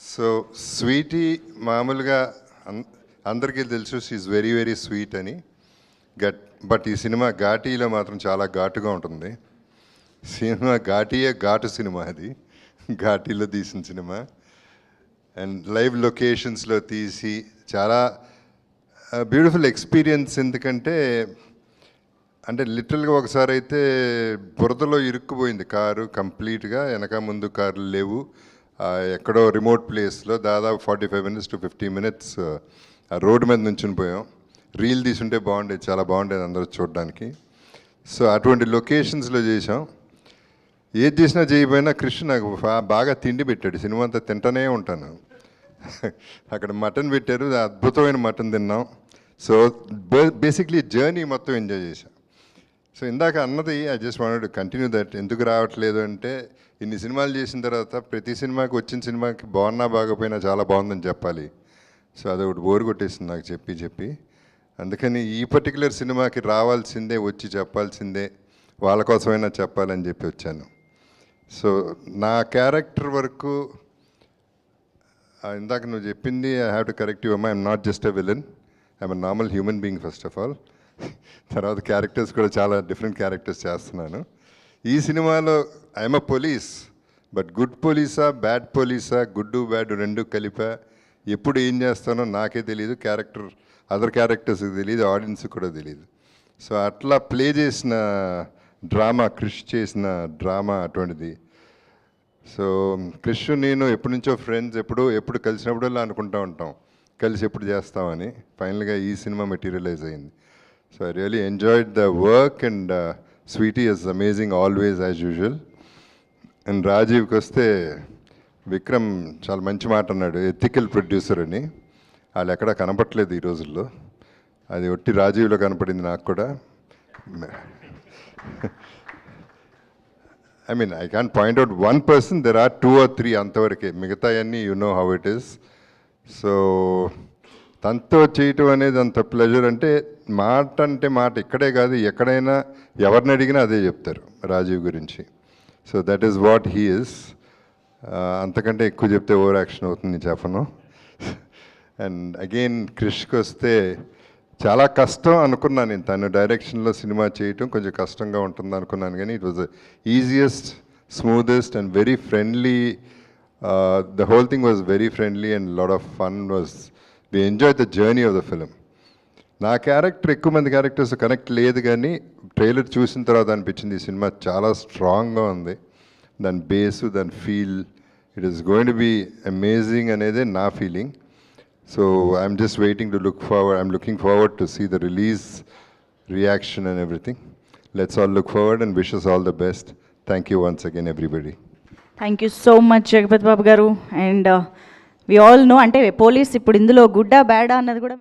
So Sweety మామూలుగా అందరికీ తెలుసు షీఈ్ వెరీ వెరీ స్వీట్ అని. గట్ బట్ ఈ సినిమా ఘాటీలో మాత్రం చాలా ఘాటుగా ఉంటుంది. సినిమా ఘాటీయే ఘాటు సినిమా అది. ఘాటీలో తీసిన సినిమా. అండ్ లైవ్ లొకేషన్స్లో తీసి చాలా బ్యూటిఫుల్ ఎక్స్పీరియన్స్ ఎందుకంటే అంటే లిటరల్గా ఒకసారి అయితే బురదలో ఇరుక్కుపోయింది కారు కంప్లీట్గా వెనక ముందు కార్లు లేవు. ఎక్కడో రిమోట్ ప్లేస్లో దాదాపు forty five minutes to fifty minutes ఆ రోడ్డు మీద నుంచుని పోయాం. రీల్ తీసుంటే బాగుండేది చాలా బాగుండేది అందరూ చూడడానికి. సో అటువంటి లొకేషన్స్లో చేసాం ఏది చేసినా చేయకపోయినా కృష్ణ నాకు బాగా తిండి పెట్టాడు. సినిమా అంతా తింటూనే ఉంటాను. అక్కడ మటన్ పెట్టారు అద్భుతమైన మటన్ తిన్నాం. సో బేసిక్లీ జర్నీ మొత్తం ఎంజాయ్ చేశాం. సో ఇందాక అన్నది I just wanted continue that ఎందుకు రావట్లేదు అంటే ఇన్ని సినిమాలు చేసిన తర్వాత ప్రతి సినిమాకి వచ్చిన సినిమాకి బాగున్నా బాగపోయినా చాలా బాగుందని చెప్పాలి. సో అదొకటి బోరు కొట్టేసింది నాకు చెప్పి చెప్పి. అందుకని ఈ పర్టికులర్ సినిమాకి రావాల్సిందే వచ్చి చెప్పాల్సిందే వాళ్ళ కోసమైనా చెప్పాలని చెప్పి వచ్చాను. సో నా క్యారెక్టర్ వరకు ఇందాక నువ్వు చెప్పింది I have to correct you I'm not just a villain I'm a normal human being first of all తర్వాత క్యారెక్టర్స్ కూడా చాలా డిఫరెంట్ క్యారెక్టర్స్ చేస్తున్నాను. ఈ సినిమాలో I'm a police but good పోలీసా bad పోలీసా గుడ్డు బ్యాడ్ రెండు కలిపా. ఎప్పుడు ఏం చేస్తానో నాకే తెలియదు క్యారెక్టర్ అదర్ క్యారెక్టర్స్కి తెలియదు ఆడియన్స్కి కూడా తెలియదు సో అట్లా ప్లే చేసిన డ్రామా క్రిష్ చేసిన డ్రామా అటువంటిది. సో క్రిష్ నేను ఎప్పటి నుంచో ఫ్రెండ్స్ ఎప్పుడు ఎప్పుడు కలిసినప్పుడల్లా అనుకుంటూ ఉంటాం. కలిసి ఎప్పుడు చేస్తామని. ఫైనల్గా ఈ సినిమా మెటీరియలైజ్ అయింది. So really enjoyed the the work and Sweetie is amazing always as usual and రాజీవ్కి వస్తే విక్రమ్ చాలా మంచి మాట అన్నాడు ఎథికల్ ప్రొడ్యూసర్ అని వాళ్ళు ఎక్కడా కనపట్లేదు ఈ రోజుల్లో అది ఒట్టి రాజీవ్లో కనపడింది నాకు కూడా I mean I can point out one person there are two or three అంతవరకే మిగతా అన్నీ you know how it is so తనతో చేయటం అనేది అంత ప్లెజర్ అంటే మాట అంటే మాట ఇక్కడే కాదు ఎక్కడైనా ఎవరిని అడిగినా అదే చెప్తారు రాజీవ్ గురించి. So that is what he is అంతకంటే ఎక్కువ చెప్తే ఓవర్ యాక్షన్ అవుతుంది చెప్పను అండ్ అగైన్ క్రిష్కి వస్తే చాలా కష్టం అనుకున్నాను నేను. తను డైరెక్షన్లో సినిమా చేయటం కొంచెం కష్టంగా ఉంటుంది అనుకున్నాను. కానీ it was easiest smoothest and very friendly the whole thing was very friendly and lot of fun was they enjoy the journey of the film నా క్యారెక్టర్ ఎక్కువ మంది క్యారెక్టర్స్ కనెక్ట్ లేదు కానీ ట్రైలర్ చూసిన తర్వాత అనిపించింది ఈ సినిమా చాలా స్ట్రాంగ్గా ఉంది. దాని బేసు దాని feel it is going to be amazing అనేది నా feeling so I'm just waiting to look forward I'm looking forward to see the release reaction and everything let's all look forward and wishes all the best thank you once again everybody thank you so much Jagapathi Babu garu and we all know అంటే police ఇప్పుడు ఇందులో గుడ్డా బ్యాడా అన్నది కూడా